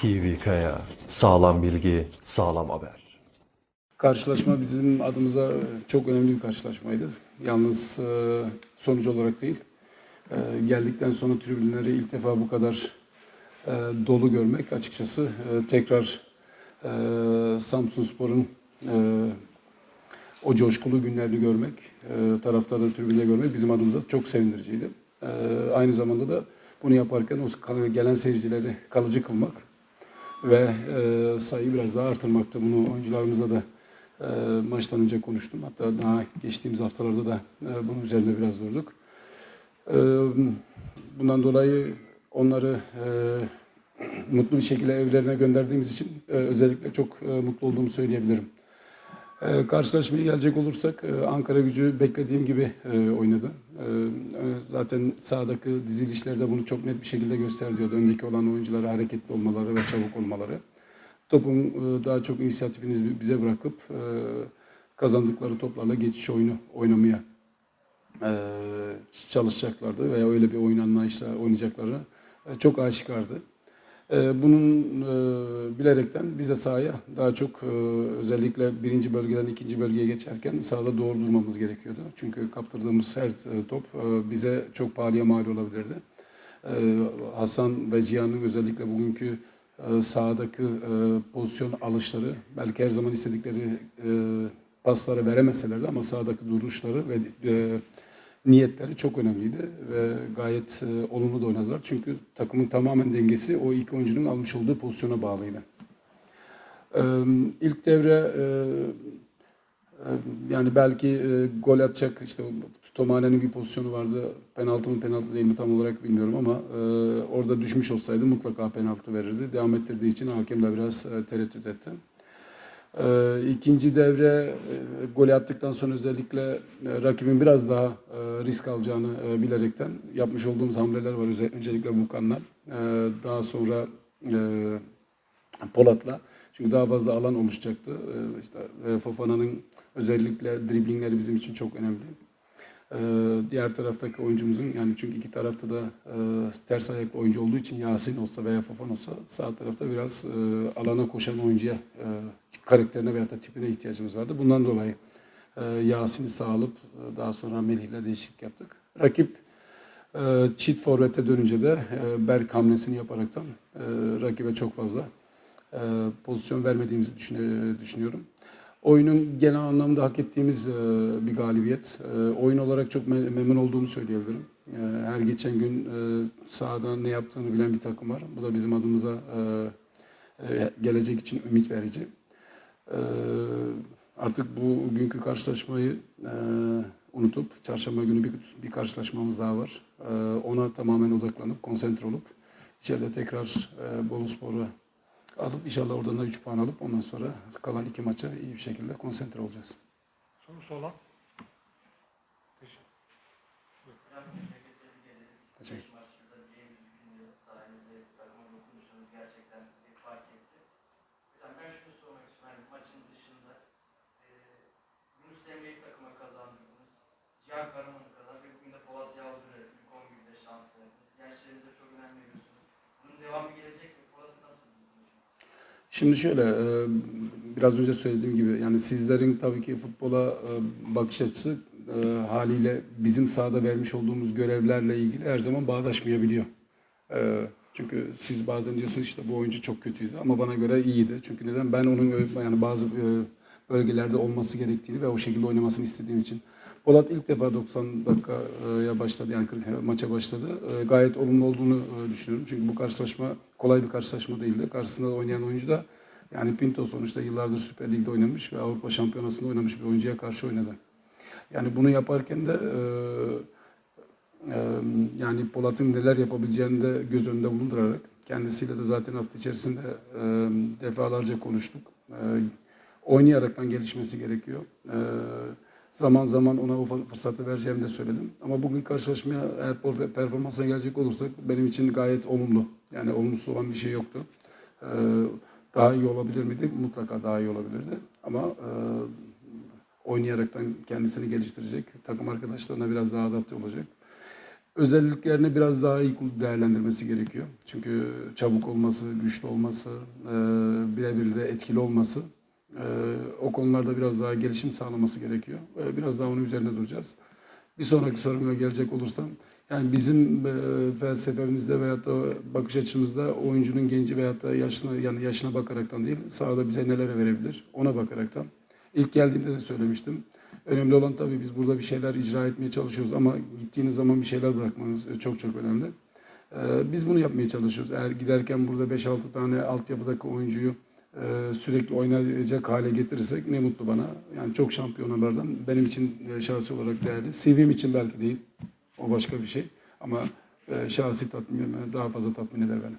TV Kaya. Sağlam bilgi, sağlam haber. Karşılaşma bizim adımıza çok önemli bir karşılaşmaydı. Yalnız e, sonuç olarak değil. E, geldikten sonra tribünleri ilk defa bu kadar e, dolu görmek açıkçası e, tekrar e, Samsun Spor'un e, o coşkulu günlerini görmek, e, taraftarları tribünde görmek bizim adımıza çok sevindiriciydi. E, aynı zamanda da bunu yaparken o gelen seyircileri kalıcı kılmak ve e, sayıyı biraz daha artırmaktı. Bunu oyuncularımızla da e, maçtan önce konuştum. Hatta daha geçtiğimiz haftalarda da e, bunun üzerine biraz durduk. E, bundan dolayı onları e, mutlu bir şekilde evlerine gönderdiğimiz için e, özellikle çok e, mutlu olduğumu söyleyebilirim. E, karşılaşmaya gelecek olursak e, Ankara gücü beklediğim gibi e, oynadı. E, e, zaten sahadaki dizilişler de bunu çok net bir şekilde gösteriyordu. Öndeki olan oyunculara hareketli olmaları ve çabuk olmaları. Topun e, daha çok inisiyatifini bize bırakıp e, kazandıkları toplarla geçiş oyunu oynamaya e, çalışacaklardı veya öyle bir oyun anlayışla oynayacakları e, çok aşikardı. E, Bunun e, bilerekten biz de sahaya daha çok e, özellikle birinci bölgeden ikinci bölgeye geçerken sahada doğru durmamız gerekiyordu. Çünkü kaptırdığımız her e, top bize çok pahalıya mal olabilirdi. Hasan ve Cihan'ın özellikle bugünkü sahadaki pozisyon alışları belki her zaman istedikleri pasları veremeseler de ama sahadaki duruşları ve niyetleri çok önemliydi ve gayet e, olumlu da oynadılar. Çünkü takımın tamamen dengesi o iki oyuncunun almış olduğu pozisyona bağlıydı. E, ilk devre e, e, yani belki e, gol atacak işte Tomane'nin bir pozisyonu vardı. Penaltı mı penaltı değil mi tam olarak bilmiyorum ama e, orada düşmüş olsaydı mutlaka penaltı verirdi. Devam ettirdiği için hakem de biraz e, tereddüt etti. Ee, ikinci devre e, golü attıktan sonra özellikle e, rakibin biraz daha e, risk alacağını e, bilerekten yapmış olduğumuz hamleler var. Öncelikle Vukan'la, e, daha sonra e, Polat'la. Çünkü daha fazla alan oluşacaktı. E, işte e, Fofana'nın özellikle driblingleri bizim için çok önemli. Ee, diğer taraftaki oyuncumuzun yani çünkü iki tarafta da e, ters ayaklı oyuncu olduğu için Yasin olsa veya Fofan olsa sağ tarafta biraz e, alana koşan oyuncuya e, karakterine veya da tipine ihtiyacımız vardı. Bundan dolayı Yasin'i sağ alıp daha sonra Melih'le değişiklik yaptık. Rakip çift forvete dönünce de Berk hamlesini yaparaktan rakibe çok fazla pozisyon vermediğimizi düşünüyorum. Oyunun genel anlamda hak ettiğimiz e, bir galibiyet. E, oyun olarak çok me- memnun olduğumu söyleyebilirim. E, her geçen gün sahada ne yaptığını bilen bir takım var. Bu da bizim adımıza gelecek için ümit verici. Artık bu günkü karşılaşmayı unutup çarşamba günü bir, bir karşılaşmamız daha var. Ona tamamen odaklanıp konsantre olup içeride tekrar Bolu Spor'u alıp inşallah oradan da 3 puan alıp ondan sonra kalan iki maça iyi bir şekilde konsantre olacağız. Sorusu olan? Teşekkür maçında Şimdi şöyle, e, biraz önce söylediğim gibi yani sizlerin tabii ki futbola e, bakış açısı e, haliyle bizim sahada vermiş olduğumuz görevlerle ilgili her zaman bağdaşmayabiliyor. Çünkü siz bazen diyorsunuz işte bu oyuncu çok kötüydü ama bana göre iyiydi. Çünkü neden? Ben onun yani bazı bölgelerde olması gerektiğini ve o şekilde oynamasını istediğim için. Polat ilk defa 90 dakikaya başladı yani 40 maça başladı. E, Gayet olumlu olduğunu e, düşünüyorum. Çünkü bu karşılaşma kolay bir karşılaşma değildi. Karşısında oynayan oyuncu da yani Pinto sonuçta yıllardır Süper Lig'de oynamış ve Avrupa Şampiyonası'nda oynamış bir oyuncuya karşı oynadı. Yani bunu yaparken de e, e, yani Polat'ın neler yapabileceğini de göz önünde bulundurarak kendisiyle de zaten hafta içerisinde defalarca konuştuk. E, oynayaraktan gelişmesi gerekiyor. E, zaman zaman ona o fırsatı vereceğimi de söyledim. Ama bugün karşılaşmaya eğer performansına gelecek olursak benim için gayet olumlu. Yani olumsuz olan bir şey yoktu. E, daha iyi olabilir miydi? Mutlaka daha iyi olabilirdi. Ama e, oynayaraktan kendisini geliştirecek, takım arkadaşlarına biraz daha adapte olacak. özelliklerini biraz daha iyi değerlendirmesi gerekiyor. Çünkü çabuk olması, güçlü olması, e, birebir de etkili olması e, o konularda biraz daha gelişim sağlaması gerekiyor. E, biraz daha onun üzerinde duracağız. Bir sonraki soruma gelecek olursam, yani bizim e, felsefemizde veyahut da bakış açımızda oyuncunun genci veyahut da yaşına yani yaşına bakaraktan değil, sahada bize neler verebilir ona bakaraktan. İlk geldiğimde de söylemiştim. Önemli olan tabii biz burada bir şeyler icra etmeye çalışıyoruz ama gittiğiniz zaman bir şeyler bırakmanız çok çok önemli. Ee, Biz bunu yapmaya çalışıyoruz. Eğer giderken burada 5-6 tane altyapıdaki oyuncuyu e, sürekli oynayacak hale getirirsek ne mutlu bana. Yani çok şampiyonalardan benim için e, şahsi olarak değerli. CV'm için belki değil. O başka bir şey. Ama e, şahsi tatmin daha fazla tatmin eder beni.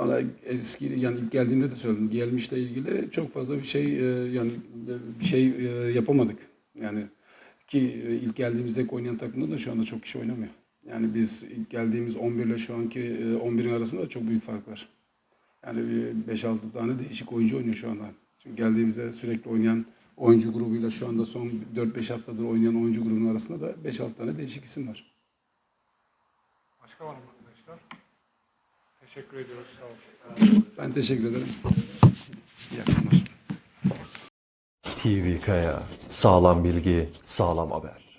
Valla eski yani ilk geldiğinde de söyledim. Gelmişle ilgili çok fazla bir şey e, yani bir şey e, yapamadık. Yani ki e, ilk geldiğimizde oynayan takımda da şu anda çok kişi oynamıyor. Yani biz ilk geldiğimiz 11 ile şu anki e, 11'in arasında da çok büyük fark var. Yani bir 5-6 tane değişik oyuncu oynuyor şu anda. Çünkü geldiğimizde sürekli oynayan oyuncu grubuyla şu anda son 4-5 haftadır oynayan oyuncu grubunun arasında da 5-6 tane değişik isim var. Başka var mı arkadaşlar? Teşekkür ediyoruz. Sağ olun. Ben teşekkür ederim. İyi akşamlar. TV Kaya. Sağlam bilgi, sağlam haber.